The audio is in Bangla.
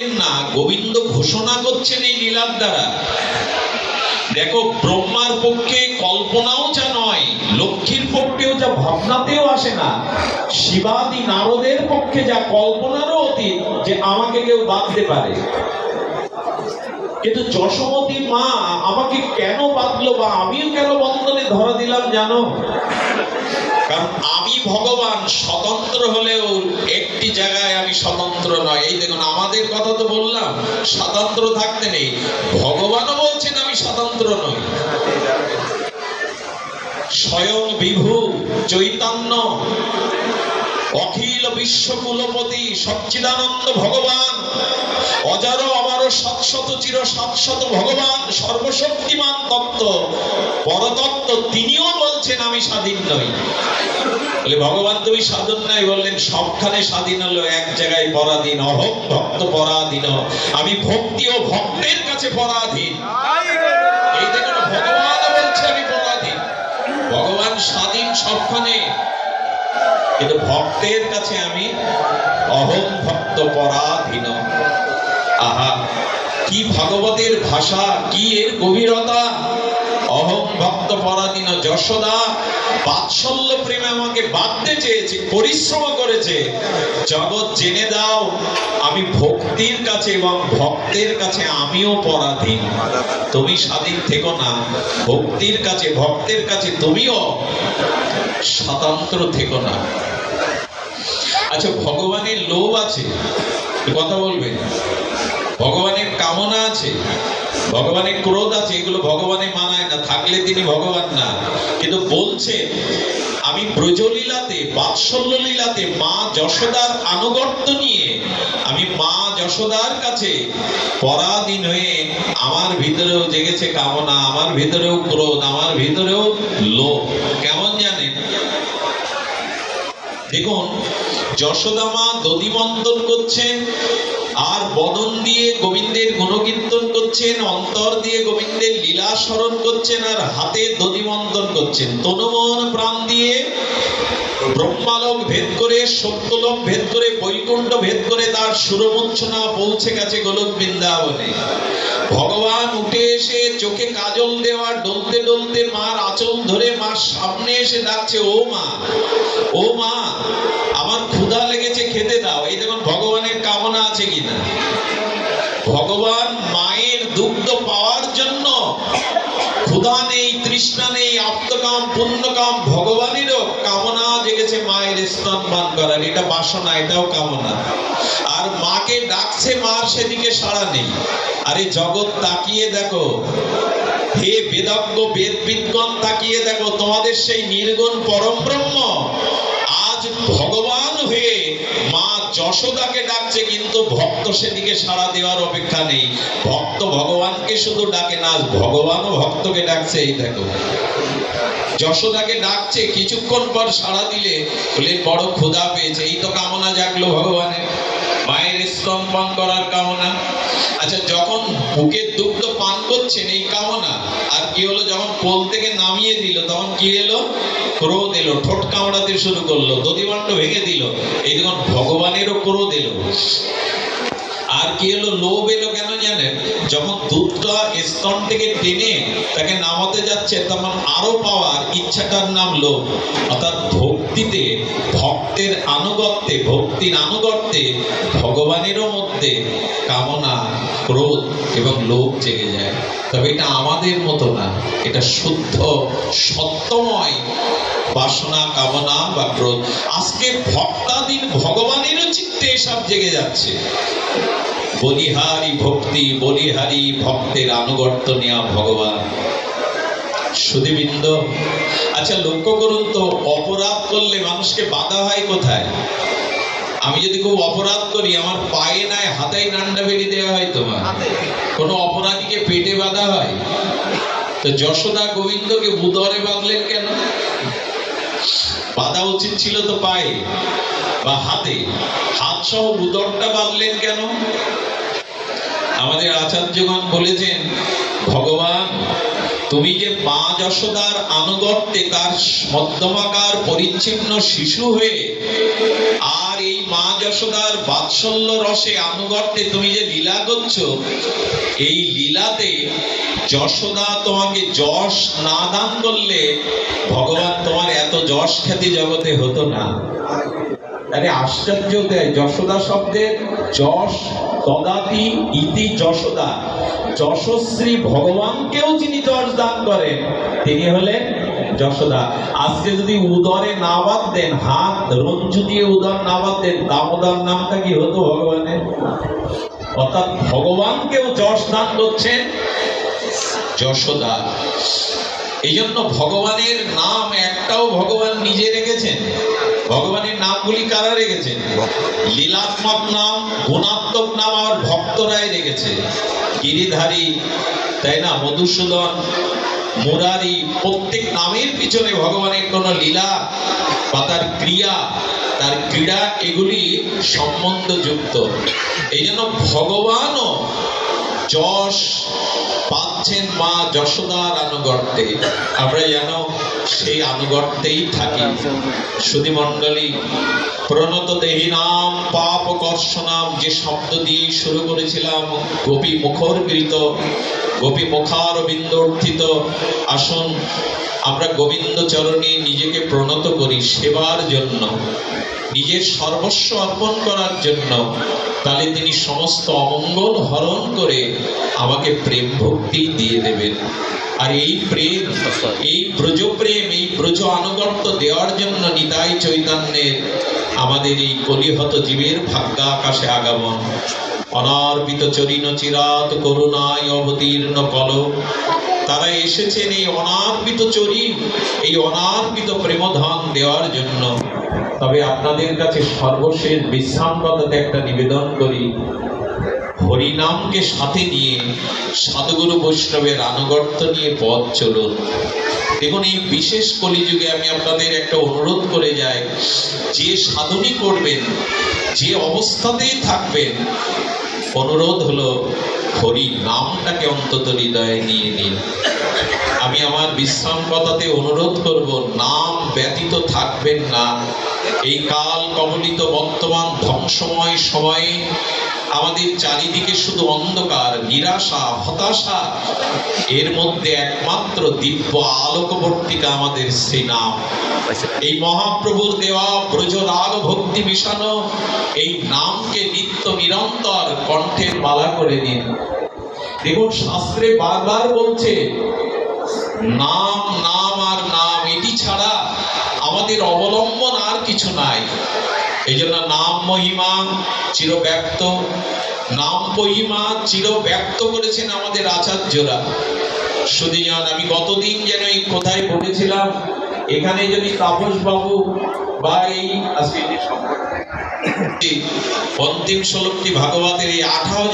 না, গোবিন্দ ঘোষণা করছেন এই লীলার দ্বারা। দেখো, ব্রহ্মার পক্ষে কল্পনাও যা নয়, লক্ষ্মীর পক্ষেও যা, ভাবনাতেও আসে না। শিবাদি নারদের পক্ষে যা কল্পনারও অতীত, যে আমাকে কেউ বাঁধতে পারে। কিন্তু যশোমতী মা আমাকে কেন বাঁধলো বা আমিও কেন বন্ধনে ধরা দিলাম জানো? কারণ আমি ভগবান, স্বতন্ত্র হলেও একটি জায়গায় আমি স্বতন্ত্র নয়। এই দেখুন, আমাদের কথা তো বললাম, স্বতন্ত্র থাকতে নেই। ভগবানও বলছেন আমি স্বতন্ত্র নই। স্বয়ং বিভু চৈতন্য, অখিল বিশ্বকুলপতি সচ্চিদানন্দ ভগবান। অজার অমার সৎশত চির সৎশত ভগবান সর্বশক্তিমান তত্ত্ব পরতত্ত্ব তিনিও বলছেন আমি স্বাধীন নই। বলে, ভগবান, তুমি স্বাধীন নাই? বললেন, সবখানে স্বাধীন হলো, এক জায়গায় পরাধীন অহম ভক্ত পরাধীন। আমি ভক্তি ও ভক্তের কাছে পরাধীন। এই দেখুন ভগবান বলছে, আমি পরাধীন। ভগবান স্বাধীন সবখানে। কিন্তু ভক্তের কাছে আমি অহম ভক্ত পরাধীন আহা, কি ভাগবতের ভাষা, কি এর গভীরতা? অহম ভক্ত পরাধীন যশোদা বাৎসল্য প্রেমে আমাকে বাঁধতে চেয়েছে, পরিশ্রম করেছে। জগৎ জেনে দাও, আমি ভক্তির কাছে এবং ভক্তের কাছে আমিও পরাধীন। তুমি স্বাধীন থেকো না, ভক্তির কাছে, ভক্তের কাছে তুমিও স্বতন্ত্র থেকো না। আচ্ছা ভগবানের লোভ আছে? কথা বলবেন। ভগবানের কামনা আছে, ভগবানের ক্রোধ আছে, এগুলো ভগবানে মানায় না, থাকলে তিনি ভগবান না। কিন্তু বলছে, আমি ব্রজলীলাতে বাৎসল্য লীলাতে মা যশোদার আনুগত্য নিয়ে, আমি মা যশোদার কাছে পরাধীন হয়ে আমার ভিতরেও জেগেছে কামনা, আমার ভিতরেও ক্রোধ, আমার ভিতরেও লোভ। কেমন জানেন? দেখুন যশোদা মা দধিমন্তন করছেন, আর বদন দিয়ে গোবিন্দের গুণকীর্তন করছেন, অন্তর দিয়ে গোবিন্দের লীলা স্মরণ করছেন, আর হাতে দধিমন্তন করছেন। তনুমন প্রাণ দিয়ে ব্রহ্মালোক ভেদ করে সত্যলোক ভেদ করে, বৈকুণ্ঠ ভেদ করে তার সুরমূর্ছনা পৌঁছে গেছে গোলক বৃন্দাবনে। ভগবান উঠে এসে চোখে কাজল দেওয়া ডলতে ডলতে মার আঁচল ধরে মার সামনে এসে ডাকছে, ও মা ও মা, আমার ক্ষুধা লেগেছে, খেতে দাও। এই দেখুন, ভগবানের কামনা আছে কিনা? ভগবান মায়ের দুগ্ধ পাওয়ার জন্য ক্ষুধা নেই, তৃষ্ণা নেই, আত্মকাম, পুণ্যকাম, ভগবানেরও কামনা মায়ের স্তন পান করার, এটা বাসনা, এটাও কামনা। আর মাকে ডাকছে মার সেদিকে সাড়া নেই। আরে জগৎ, তাকিয়ে দেখো। হে বেদজ্ঞ বেদবিদগণ তাকিয়ে দেখো, তোমাদের সেই নির্গুণ পরম ব্রহ্ম আজ ভগবান হয়ে মা যশোদাকে ডাকছে, কিন্তু ভক্ত সেদিকে সাড়া দেওয়ার অপেক্ষা নেই। ভক্ত ভগবানকে শুধু ডাকে না ভগবানও ভক্তকে ডাকছে, এই দেখো। যশোদাকে ডাকছে, কিছুক্ষণ পর সাড়া দিলে, বলে, বড় ক্ষুধা পেয়েছে, এই তো কামনা জাগলো ভগবানের। মায়ের স্তন পান করার কামনা। আচ্ছা যখন বুকের দুগ্ধ পান করছেন, এই কামনা, আর কি হলো, যখন কোল থেকে নামিয়ে দিল, তখন কি এলো? ক্রোধ এলো, ঠোঁট কামড়াতে শুরু করল, দধিমণ্ড ভেঙে দিল। এই দেখুন, ভগবানেরও ক্রোধ এলো। আর কি এলো লোভ এলো কেন জানেন? যখন দুধটা স্তন থেকে টেনে তাকে নামাতে যাচ্ছে, তখন আরও পাওয়ার ইচ্ছাটার নাম লোভ। অর্থাৎ ভক্তিতে, ভক্তের আনুগত্যে, ভক্তির আনুগত্যে, ভগবানেরও মধ্যে কামনা, ক্রোধ এবং লোভ জেগে যায়। তবে এটা আমাদের মতো না। এটা শুদ্ধ, সত্যময় বাসনা, কামনা বা ক্রোধ। আজকে ভক্তাধীন ভগবানেরও চিত্তে এসব জেগে যাচ্ছে। বলিহারি ভক্তি, বলিহারি ভক্তের আনুগত্য নেওয়া ভগবান। সুদীবৃন্দ আচ্ছা লক্ষ্য করুন তো, অপরাধ করলে মানুষকে বাধা হয় কোথায়? আমি যদি খুব অপরাধ করি, আমার পায়ে নাই হাতাই নান্ডা বেরিয়ে দেওয়া হয় তোমার। কোনো অপরাধীকে পেটে বাঁধা হয়? তো যশোদা গোবিন্দকে বুধরে বাঁধলেন কেন? বাঁধা উচিত ছিল তো পায়ে বা হাতে? হাত সহ উদরটা বাঁধলেন কেন? আমাদের আচার্যগণ বলেছেন, ভগবান, তুমি যে মা যশোদার আনুগত্যে তার মধ্যমাকার পরিচ্ছিন্ন শিশু হয়ে আর এই মা যশোদার বাৎসল্য রসে আনুগত্যে তুমি যে লীলা করছ, এই লীলাতে যশোদা তোমাকে যশ না দান করলে ভগবান তোমার এত যশ খ্যাতি জগতে হতো না। আরে আশ্চর্য দেয়, যশোদা শব্দের যশ তদাতি ইতি যশোদা। যশশ্রী ভগবানকেও যিনি যশ দান করেন, তিনি হলেন যশোদা। আজকে যদি উদরে না বাদ দেন, হাত রঞ্জু দিয়ে উদর না বাদ দেন, দামোদর নামটা কি হতো ভগবানের? অর্থাৎ ভগবানকেও যশ দান করছেন যশোদা। এই জন্য ভগবানের নাম একটাও ভগবান নিজে রেখেছেন। ভগবানের নামগুলি কারা রেখেছেন? লীলাত্মক নাম, গুণাত্মক নাম আর ভক্তরাই রেখেছে। গিরিধারী, তাই না, মধুসূদন, মুরারি, প্রত্যেক নামের পিছনে ভগবানের কোন লীলা বা তার ক্রিয়া, তার ক্রীড়া, এগুলি সম্বন্ধযুক্ত। এই জন্য ভগবানও যশ পাচ্ছেন মা যশোদার আনুগত্যে। আমরা যেন সেই আনুগত্যেই থাকি। সুধী মণ্ডলী, প্রণত দেহী নাম, পাপ কর্ষণাম যে শব্দ দিয়ে শুরু করেছিলাম, গোপী মুখর মুখরকৃত গোপী মুখার বিন্দর্থিত আসুন, আমরা গোবিন্দ চরণে নিজেকে প্রণত করি সেবার জন্য। নিজের সর্বস্ব অর্পণ করার জন্য, তাহলে তিনি সমস্ত অমঙ্গল হরণ করে আমাকে প্রেম ভক্তি দিয়ে দেবেন। আর এই প্রেম, এই ব্রজ প্রেম এই ব্রজ আনুগত্য দেওয়ার জন্য নিতাই চৈতন্যের আমাদের এই কলিহত জীবের ভাগ্য আকাশে আগমন। অনার্পিত চরিণ চিরাত করুণায় অবতীর্ণ কল। তারা এসেছেন এই অনার্পিত চরি এই অনার্পিত প্রেমধান দেওয়ার জন্য। তবে আপনাদের কাছে সর্বশেষ বিশ্রাম কথাতে একটা নিবেদন করি। হরিনামকে সাথে নিয়ে সাধুগুরু বৈষ্ণবের আনুগত্য নিয়ে পথ চলুন। দেখুন, এই বিশেষ কলিযুগে আমি আপনাদের একটা অনুরোধ করে যাই, যে সাধনই করবেন, যে অবস্থাতেই থাকবেন, অনুরোধ হলো হরি নামটাকে অন্তত হৃদয়ে নিয়ে নিন। আমি আমার বিশ্রাম কথাতে অনুরোধ করব, নাম ব্যতীত থাকবেন না। এই কাল কবলিত বর্তমান ধ্বংসময় সময়ে আমাদের চারিদিকে শুধু অন্ধকার, নিরাশা, হতাশা। এর মধ্যে একমাত্র দিব্য আলোকবর্তিকা আমাদের সেই নাম এই মহাপ্রভুর দেওয়া ব্রজ রাগ ভক্তি মিশানো, এই নামকে নিত্য নিরন্তর কণ্ঠের মালা করে দিন। দেখুন, শাস্ত্রে বারবার বলছে, নাম নাম আর নাম এটি ছাড়া আমাদের অবলম্বন আর কিছু নাই। এই জন্য নাম মহিমা চিরব্যক্ত নাম মহিমা চিরব্যক্ত করেছেন আমাদের আচার্যরা। শুধু জান, আমি গতদিন যেন এই কোথায় বলেছিলাম এখানে যদি তাপস বাবু বা এই আজকে অন্তিম শ্লোকটি ভাগবতের এই আঠারো